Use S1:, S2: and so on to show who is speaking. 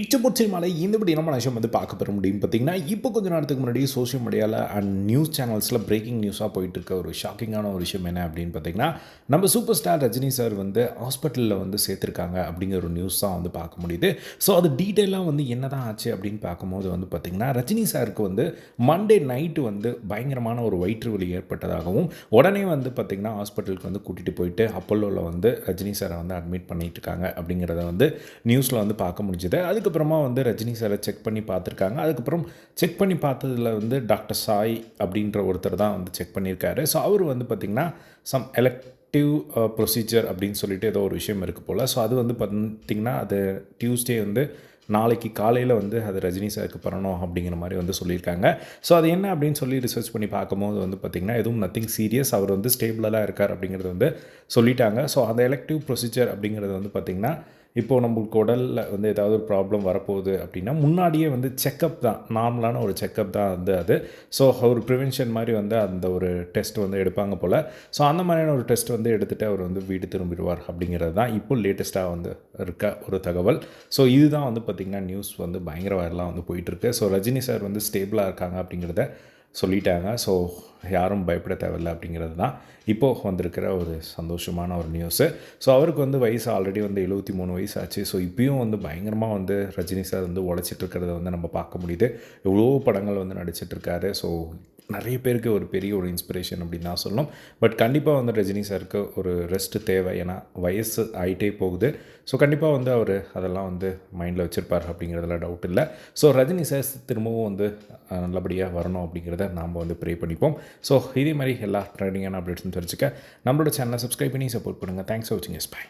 S1: இச்சபுட் இந்த இந்தபடி நம்ம விஷயம் வந்து பார்க்க பெற முடியும். பார்த்தீங்கன்னா இப்போ கொஞ்ச நேரத்துக்கு முன்னாடி சோஷியல் மீடியாவில் அண்ட் நியூஸ் சேனல்ஸில் பிரேக்கிங் நியூஸாக போயிட்டு இருக்க ஒரு ஷாக்கிங்கான ஒரு விஷயம் என்ன அப்படின்னு பார்த்தீங்கன்னா நம்ம சூப்பர் ஸ்டார் ரஜினி சார் வந்து ஹாஸ்பிட்டலில் வந்து சேர்த்துருக்காங்க அப்படிங்கிற ஒரு நியூஸ் தான் வந்து பார்க்க முடியுது. ஸோ அது டீட்டெயிலாக வந்து என்ன தான் ஆச்சு அப்படின்னு பார்க்கும்போது வந்து பார்த்திங்கன்னா ரஜினி சாருக்கு வந்து மண்டே நைட்டு வந்து பயங்கரமான ஒரு வயிற்று வலி ஏற்பட்டதாகவும் உடனே வந்து பார்த்திங்கன்னா ஹாஸ்பிட்டலுக்கு வந்து கூட்டிகிட்டு போயிட்டு அப்பல்லோவில் வந்து ரஜினி சாரை வந்து அட்மிட் பண்ணிட்டு இருக்காங்க அப்படிங்கிறத வந்து நியூஸில் வந்து பார்க்க முடிஞ்சுது. அதுக்கப்புறமா வந்து ரஜினி சாரை செக் பண்ணி பார்த்துருக்காங்க. அதுக்கப்புறம் செக் பண்ணி பார்த்ததுல வந்து டாக்டர் சாய் அப்படின்ற ஒருத்தர் தான் வந்து செக் பண்ணியிருக்காரு. ஸோ அவர் வந்து பார்த்திங்கன்னா சம் எலக்டிவ் ப்ரொசீஜர் அப்படின்னு சொல்லிட்டு ஏதோ ஒரு விஷயம் இருக்குது போல். ஸோ அது வந்து பார்த்திங்கன்னா அது டியூஸ்டே வந்து நாளைக்கு காலையில் வந்து அது ரஜினி சாருக்கு பண்ணணும் அப்படிங்கிற மாதிரி வந்து சொல்லியிருக்காங்க. ஸோ அது என்ன அப்படின்னு சொல்லி ரிசர்ச் பண்ணி பார்க்கும்போது வந்து பார்த்திங்கன்னா எதுவும் நத்திங் சீரியஸ் அவர் வந்து ஸ்டேபிளாக இருக்கார் அப்படிங்கிறது வந்து சொல்லிட்டாங்க. ஸோ அந்த எலக்டிவ் ப்ரொசீஜர் அப்படிங்கிறது வந்து பார்த்திங்கன்னா இப்போது நம்மளுக்கு உடலில் வந்து ஏதாவது ஒரு ப்ராப்ளம் வரப்போகுது அப்படின்னா முன்னாடியே வந்து செக்கப் தான். நார்மலான ஒரு செக்கப் தான் வந்து அது. ஸோ ஒரு ப்ரிவென்ஷன் மாதிரி வந்து அந்த ஒரு டெஸ்ட் வந்து எடுப்பாங்க போல். ஸோ அந்த மாதிரியான ஒரு டெஸ்ட் வந்து எடுத்துகிட்டு அவர் வந்து வீடு திரும்பிடுவார் அப்படிங்கிறது தான் இப்போ லேட்டஸ்ட்டாக வந்து இருக்க ஒரு தகவல். ஸோ இதுதான் வந்து பார்த்திங்கன்னா நியூஸ் வந்து பயங்கர வைரலாக வந்து போயிட்டுருக்கு ஸோ ரஜினி சார் வந்து ஸ்டேபிளாக இருக்காங்க அப்படிங்கிறத சொல்லிட்டாங்க. ஸோ யாரும் பயப்பட தேவையில்லை அப்படிங்கிறது தான் இப்போது வந்திருக்கிற ஒரு சந்தோஷமான ஒரு நியூஸு ஸோ அவருக்கு வந்து வயசு ஆல்ரெடி வந்து எழுபத்தி மூணு வயசு ஆச்சு ஸோ இப்பயும் வந்து பயங்கரமாக வந்து ரஜினி சார் வந்து உழைச்சிட்டு இருக்கிறத வந்து நம்ம பார்க்க முடியுது. எவ்வளோ படங்கள் வந்து நடிச்சிட்ருக்காரு ஸோ நிறைய பேருக்கு ஒரு பெரிய ஒரு இன்ஸ்பிரேஷன் அப்படின்னு தான் சொல்லணும். பட் கண்டிப்பாக வந்து ரஜினி சாருக்கு ஒரு ரெஸ்ட் தேவை. ஏன்னா வயசு ஆகிட்டே போகுது. ஸோ கண்டிப்பாக வந்து அவர் அதெல்லாம் வந்து மைண்டில் வச்சுருப்பார் அப்படிங்கிறதுல டவுட் இல்லை. ஸோ ரஜினி சார் திரும்பவும் வந்து நல்லபடியாக வரணும் அப்படிங்கிறத நாம் வந்து ப்ரே பண்ணிப்போம். ஸோ இதே மாதிரி எல்லா ட்ரெண்டிங்கான அப்டேட்ஸும் தெரிஞ்சுக்க நம்மளோட சேனலை சப்ஸ்கிரைப் பண்ணி சப்போர்ட் பண்ணுங்கள் தேங்க்ஸ் ஃபார் வாட்சிங் எஸ் பை